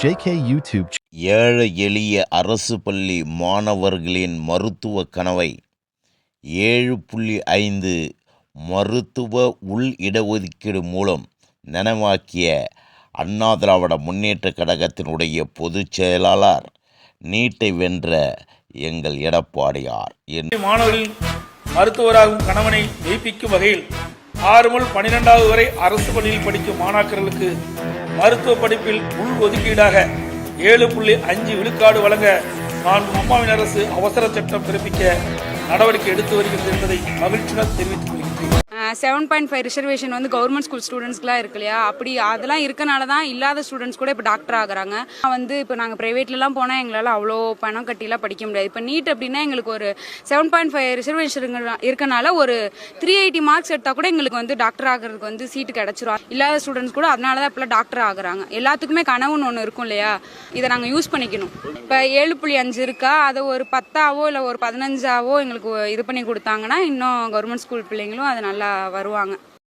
JK YouTube ஏழை எளிய அரசு பள்ளி மாணவர்களின் மருத்துவ கனவை. ஏழு புள்ளி ஐந்து மருத்துவ உள் இடஒதுக்கீடு மூலம் நனவாக்கிய அண்ணா திராவிட முன்னேற்ற கழகத்தினுடைய பொதுச் செயலாளர் நீட்டை வென்ற எங்கள் எடப்பாடியார் என்று மாணவர்களின் மருத்துவராகும் கணவனை மெய்ப்பிக்கும் வகையில் ஆறு முதல் பனிரெண்டாவது வரை அரசு பள்ளியில் படிக்கும் மாணாக்கர்களுக்கு மருத்துவ படிப்பில் உள் ஒதுக்கீடாக ஏழு புள்ளி அஞ்சு விழுக்காடு வழங்க நான் அம்மாவின் அரசு அவசர சட்டம் பிறப்பிக்க நடவடிக்கை எடுத்து வருகிறது என்பதை மகிழ்ச்சியுடன் தெரிவித்துக் கொள்கிறேன் செவன் பாயிண்ட் ஃபைவ் ரிசர்வேஷன் வந்து கவர்மெண்ட் ஸ்கூல் ஸ்டூடெண்ட்ஸ்க்குலாம் இருக்கு இல்லையா? அப்படி அதெல்லாம் இருக்கனால தான் இல்லாத ஸ்டூடெண்ட்ஸ் கூட இப்போ டாக்டர் ஆகுறாங்க. வந்து இப்போ நாங்கள் ப்ரைவேட்லலாம் போனால் எங்களால் அவ்வளோ பணம் கட்டிலாம் படிக்க முடியாது. இப்போ நீட் அப்படின்னா எங்களுக்கு ஒரு செவன் பாயிண்ட் ஃபைவ் ரிசர்வேஷன் இருக்கனால ஒரு த்ரீ எயிட்டி மார்க்ஸ் எடுத்தால் கூட எங்களுக்கு வந்து டாக்டர் ஆகிறதுக்கு வந்து சீட்டு கிடச்சிரும். இல்லாத ஸ்டூடெண்ட்ஸ் கூட அதனால தான் இப்போலாம் டாக்டர் ஆகுறாங்க. எல்லாத்துக்குமே கனவுன்னு ஒன்று இருக்கும் இல்லையா? இதை நாங்கள் யூஸ் பண்ணிக்கணும். இப்போ ஏழு புள்ளி அஞ்சு இருக்கா? அதை ஒரு பத்தாவோ இல்லை ஒரு பதினஞ்சாவோ எங்களுக்கு இது பண்ணி கொடுத்தாங்கன்னா இன்னும் கவர்மெண்ட் ஸ்கூல் பிள்ளைங்களும் அது நல்லா வருவாங்க.